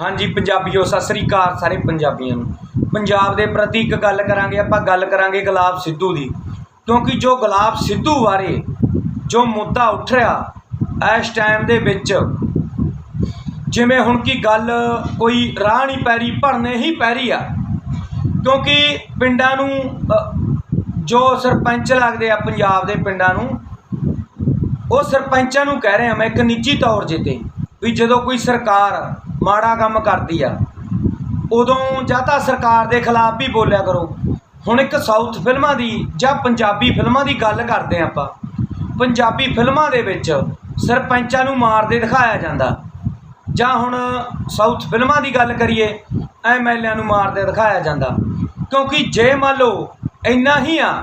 ਹਾਂਜੀ ਪੰਜਾਬੀਓ ਸਤਿ ਸ੍ਰੀ ਅਕਾਲ ਸਾਰੇ ਪੰਜਾਬੀਆਂ ਨੂੰ। ਪੰਜਾਬ ਦੇ ਪ੍ਰਤੀ ਇੱਕ ਗੱਲ ਕਰਾਂਗੇ, ਆਪਾਂ ਗੱਲ ਕਰਾਂਗੇ ਗੁਲਾਬ ਸਿੱਧੂ ਦੀ। ਕਿਉਂਕਿ ਜੋ ਗੁਲਾਬ ਸਿੱਧੂ ਬਾਰੇ ਜੋ ਮੁੱਦਾ ਉੱਠ ਰਿਹਾ ਇਸ ਟਾਈਮ ਦੇ ਵਿੱਚ, ਜਿਵੇਂ ਹੁਣ ਕੀ ਗੱਲ ਕੋਈ ਰਾਹ ਨਹੀਂ ਪੈ ਰਹੀ, ਭਰਨੇ ਹੀ ਪੈ ਰਹੀ ਆ। ਕਿਉਂਕਿ ਪਿੰਡਾਂ ਨੂੰ ਜੋ ਸਰਪੰਚ ਲੱਗਦੇ ਆ ਪੰਜਾਬ ਦੇ ਪਿੰਡਾਂ ਨੂੰ, ਉਹ ਸਰਪੰਚਾਂ ਨੂੰ ਕਹਿ ਰਿਹਾ ਮੈਂ ਇੱਕ ਨਿੱਜੀ ਤੌਰ ਜਿੱਤੇ ਵੀ ਜਦੋਂ ਕੋਈ ਸਰਕਾਰ ਮਾੜਾ ਕੰਮ ਕਰਦੀ ਆ। ਉਦੋਂ ਜਾਂ ਤਾਂ ਸਰਕਾਰ ਦੇ ਖਿਲਾਫ ਵੀ ਬੋਲਿਆ ਕਰੋ। ਹੁਣ ਇੱਕ ਸਾਊਥ ਫਿਲਮਾਂ ਦੀ ਜਾਂ ਪੰਜਾਬੀ ਫਿਲਮਾਂ ਦੀ ਗੱਲ ਕਰਦੇ ਹਾਂ ਆਪਾਂ। ਪੰਜਾਬੀ ਫਿਲਮਾਂ ਦੇ ਵਿੱਚ ਸਰਪੰਚਾਂ ਨੂੰ ਮਾਰਦੇ ਦਿਖਾਇਆ ਜਾਂਦਾ। ਜਾਂ ਹੁਣ ਸਾਊਥ ਫਿਲਮਾਂ ਦੀ ਗੱਲ ਕਰੀਏ ਐਮਐਲਏ ਨੂੰ ਮਾਰਦੇ ਦਿਖਾਇਆ ਜਾਂਦਾ। ਕਿਉਂਕਿ ਜੇ ਮੰਨ ਲਓ ਇੰਨਾ ਹੀ ਆ,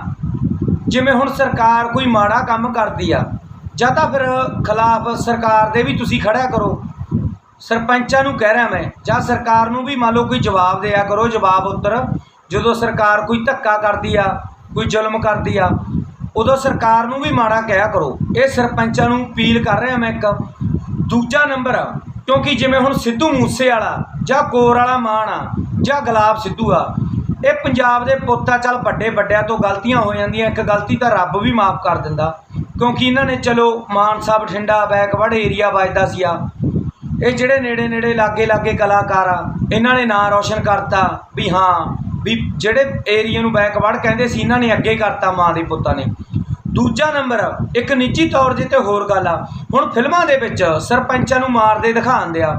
ਜਿਵੇਂ ਹੁਣ ਸਰਕਾਰ ਕੋਈ ਮਾੜਾ ਕੰਮ ਕਰਦੀ ਆ, ਜਾਂ ਤਾਂ ਫਿਰ ਖਿਲਾਫ ਸਰਕਾਰ ਦੇ ਵੀ ਤੁਸੀਂ ਖੜਿਆ ਕਰੋ। ਸਰਪੰਚਾਂ ਨੂੰ ਕਹਿ ਰਿਹਾ ਮੈਂ, ਜਾਂ ਸਰਕਾਰ ਨੂੰ ਵੀ ਮੰਨ ਲਓ ਕੋਈ ਜਵਾਬ ਦਿਆ ਕਰੋ, ਜਵਾਬ ਉੱਤਰ, ਜਦੋਂ ਸਰਕਾਰ ਕੋਈ ਧੱਕਾ ਕਰਦੀ ਆ, ਕੋਈ ਜ਼ੁਲਮ ਕਰਦੀ ਆ, ਉਦੋਂ ਸਰਕਾਰ ਨੂੰ ਵੀ ਮਾੜਾ ਕਹਿਆ ਕਰੋ। ਇਹ ਸਰਪੰਚਾਂ ਨੂੰ ਅਪੀਲ ਕਰ ਰਿਹਾ ਮੈਂ ਇੱਕ। ਦੂਜਾ ਨੰਬਰ, ਕਿਉਂਕਿ ਜਿਵੇਂ ਹੁਣ ਸਿੱਧੂ ਮੂਸੇ ਵਾਲਾ ਜਾਂ ਕੋਰ ਵਾਲਾ ਮਾਨ ਆ, ਜਾਂ ਗੁਲਾਬ ਸਿੱਧੂ ਆ, ਇਹ ਪੰਜਾਬ ਦੇ ਪੁੱਤਾ ਚੱਲ ਵੱਡੇ ਵੱਡਿਆਂ ਤੋਂ ਗਲਤੀਆਂ ਹੋ ਜਾਂਦੀਆਂ, ਇੱਕ ਗਲਤੀ ਤਾਂ ਰੱਬ ਵੀ ਮਾਫ ਕਰ ਦਿੰਦਾ। ਕਿਉਂਕਿ ਇਹਨਾਂ ਨੇ ਚਲੋ ਮਾਨਸਾ ਬਠਿੰਡਾ ਬੈਕਵਰਡ ਏਰੀਆ ਵੱਜਦਾ ਸੀ ਆ ਇਹ ਜਿਹੜੇ ਨੇੜੇ ਨੇੜੇ ਲਾਗੇ ਲਾਗੇ ਕਲਾਕਾਰ ਆ, ਇਹਨਾਂ ਨੇ ਨਾਂ ਰੌਸ਼ਨ ਕਰਤਾ ਵੀ ਹਾਂ, ਵੀ ਜਿਹੜੇ ਏਰੀਆ ਨੂੰ ਬੈਕਵਰਡ ਕਹਿੰਦੇ ਸੀ, ਇਹਨਾਂ ਨੇ ਅੱਗੇ ਕਰਤਾ ਮਾਂ ਦੇ ਪੁੱਤਾਂ ਨੇ। ਦੂਜਾ ਨੰਬਰ, ਇੱਕ ਨਿੱਜੀ ਤੌਰ ਦੇ ਤੇ ਹੋਰ ਗੱਲ ਆ। ਹੁਣ ਫਿਲਮਾਂ ਦੇ ਵਿੱਚ ਸਰਪੰਚਾਂ ਨੂੰ ਮਾਰਦੇ ਦਿਖਾਉਂਦੇ ਆ।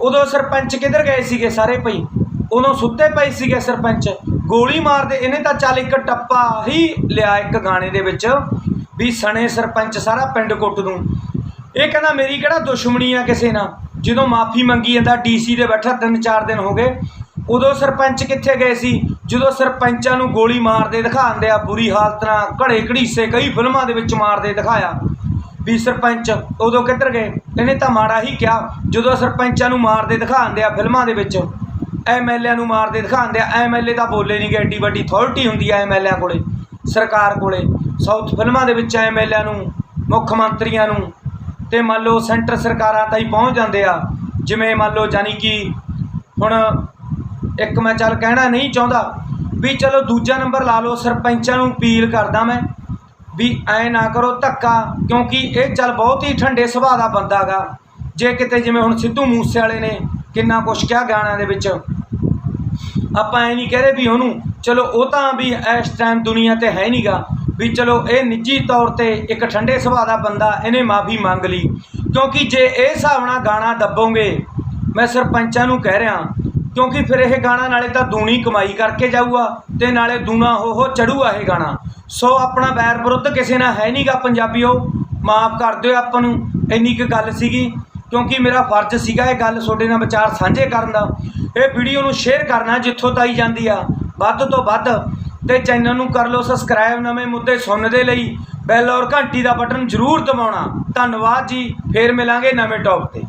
ਉਦੋਂ ਸਰਪੰਚ ਕਿੱਧਰ ਗਏ ਸੀਗੇ ਸਾਰੇ ਭਈ? ਉਦੋਂ ਸੁੱਤੇ ਪਏ ਸੀਗੇ ਸਰਪੰਚ। ਗੋਲੀ ਮਾਰਦੇ, ਇਹਨੇ ਤਾਂ ਚੱਲ ਇੱਕ ਟੱਪਾ ਹੀ ਲਿਆ ਇੱਕ ਗਾਣੇ ਦੇ ਵਿੱਚ, ਵੀ ਸਣੇ ਸਰਪੰਚ ਸਾਰਾ ਪਿੰਡ ਕੁੱਟ ਨੂੰ ਇਹ ਕਹਿੰਦਾ, ਮੇਰੀ ਕਿਹੜਾ ਦੁਸ਼ਮਣੀ ਆ ਕਿਸੇ ਨਾਲ? ਜਦੋਂ ਮਾਫੀ ਮੰਗੀ ਜਾਂਦਾ ਡੀਸੀ ਦੇ ਬੈਠਾ, ਤਿੰਨ ਚਾਰ ਦਿਨ ਹੋ ਗਏ। ਉਦੋਂ ਸਰਪੰਚ ਕਿੱਥੇ ਗਏ ਸੀ? ਜਦੋਂ ਸਰਪੰਚਾਂ ਨੂੰ ਗੋਲੀ ਮਾਰਦੇ ਦਿਖਾਉਂਦੇ ਆ, ਬੁਰੀ ਹਾਲਤ ਨਾਲ ਘੜੇ ਘੜੀਸੇ ਕਈ ਫਿਲਮਾਂ ਦੇ ਵਿੱਚ ਮਾਰਦੇ ਦਿਖਾਇਆ ਵੀ ਸਰਪੰਚ ਉਦੋਂ ਕਿੱਧਰ ਗਏ? ਇਹਨੇ ਤਾਂ ਮਾੜਾ ਹੀ ਕਿਹਾ, ਜਦੋਂ ਸਰਪੰਚਾਂ ਨੂੰ ਮਾਰਦੇ ਦਿਖਾਉਂਦੇ ਆ ਫਿਲਮਾਂ ਦੇ ਵਿੱਚ ਐਮਐਲਏ ਨੂੰ ਮਾਰਦੇ ਦਿਖਾਉਂਦੇ ਆ ਐਮਐਲਏ ਤਾਂ ਬੋਲੇ ਨਹੀਂ ਗਏ ਐਡੀ ਵੱਡੀ ਅਥਾਰਟੀ ਹੁੰਦੀ ਆ ਐਮਐਲਏ ਕੋਲੇ, ਸਰਕਾਰ ਕੋਲੇ। ਸਾਊਥ ਫਿਲਮਾਂ ਦੇ ਵਿੱਚ ਐਮਐਲਏ ਨੂੰ, ਮੁੱਖ ਮੰਤਰੀਆਂ ਨੂੰ ਤੇ ਮੰਨ ਲਓ ਸੈਂਟਰ ਸਰਕਾਰਾਂ ਤਾਈਂ ਪਹੁੰਚ ਜਾਂਦੇ ਆ, ਜਿਵੇਂ ਮੰਨ ਲਓ ਜਾਨੀ ਕਿ ਹੁਣ ਇੱਕ ਮੈਂ ਚੱਲ ਕਹਿਣਾ ਨਹੀਂ ਚਾਹੁੰਦਾ ਵੀ ਚਲੋ ਦੂਜਾ ਨੰਬਰ ਲਾ ਲਓ, ਸਰਪੰਚਾਂ ਨੂੰ ਅਪੀਲ ਕਰਦਾ ਮੈਂ ਵੀ ਐ ਨਾ ਕਰੋ ਧੱਕਾ, ਕਿਉਂਕਿ ਇਹ ਚੱਲ ਬਹੁਤ ਹੀ ਠੰਡੇ ਸੁਭਾਅ ਦਾ ਬੰਦਾ ਗਾ। ਜੇ ਕਿਤੇ ਜਿਵੇਂ ਹੁਣ ਸਿੱਧੂ ਮੂਸੇ ਵਾਲੇ ਨੇ ਕਿੰਨਾ ਕੁਛ ਕਿਹਾ ਗਾਣਿਆਂ ਦੇ ਵਿੱਚ। ਆਪਾਂ ਐ ਨਹੀਂ ਕਹਿ ਰਹੇ ਵੀ ਉਹਨੂੰ, ਚਲੋ ਉਹ ਤਾਂ ਵੀ ਇਸ ਟਾਈਮ ਦੁਨੀਆ ਤੇ ਹੈ ਨਹੀਂਗਾ ਵੀ ਚਲੋ ਇਹ ਨਿੱਜੀ ਤੌਰ ਤੇ ਇੱਕ ਠੰਡੇ ਸੁਭਾਅ ਦਾ ਬੰਦਾ ਇਹਨੇ ਮਾਫੀ ਮੰਗ ਲਈ। ਕਿਉਂਕਿ ਜੇ ਇਹ ਹਿਸਾਬ ਨਾਲ ਗਾਣਾ ਦੱਬੋਗੇ, ਮੈਂ ਸਰਪੰਚਾਂ ਨੂੰ ਕਹਿ ਰਿਹਾ, ਕਿਉਂਕਿ ਫਿਰ ਇਹ ਗਾਣਾ ਨਾਲੇ ਤਾਂ ਦੂਣੀ ਕਮਾਈ ਕਰਕੇ ਜਾਊਗਾ ਤੇ ਨਾਲੇ ਦੂਣਾ ਹੋ ਹੋ ਚੜੂਗਾ ਇਹ ਗਾਣਾ। ਸੋ ਆਪਣਾ ਵੈਰ ਵਿਰੁੱਧ ਕਿਸੇ ਨਾਲ ਹੈ ਨਹੀਂਗਾ ਪੰਜਾਬੀਓ, ਮਾਫ ਕਰ ਦਿਓ ਆਪਾਂ ਨੂੰ, ਇੰਨੀ ਕੁ ਗੱਲ ਸੀਗੀ। ਕਿਉਂਕਿ ਮੇਰਾ ਫਰਜ਼ ਸੀਗਾ ਇਹ ਗੱਲ ਤੁਹਾਡੇ ਨਾਲ ਵਿਚਾਰ ਸਾਂਝੇ ਕਰਨ ਦਾ। ਇਹ ਵੀਡੀਓ ਨੂੰ ਸ਼ੇਅਰ ਕਰਨਾ ਜਿੱਥੋਂ ਤਾਈ ਜਾਂਦੀ ਆ। ਵੱਧ ਤੋਂ ਵੱਧ ਤੇ ਚੈਨਲ ਨੂੰ ਕਰ ਲਓ ਸਬਸਕ੍ਰਾਈਬ ਨਵੇਂ ਮੁੱਦੇ ਸੁਣਨ ਦੇ ਲਈ ਬੈਲ ਔਰ ਘੰਟੀ ਦਾ ਬਟਨ ਜ਼ਰੂਰ ਦਬਾਉਣਾ। ਧੰਨਵਾਦ ਜੀ, ਫੇਰ ਮਿਲਾਂਗੇ ਨਵੇਂ ਟੌਪ ਤੇ।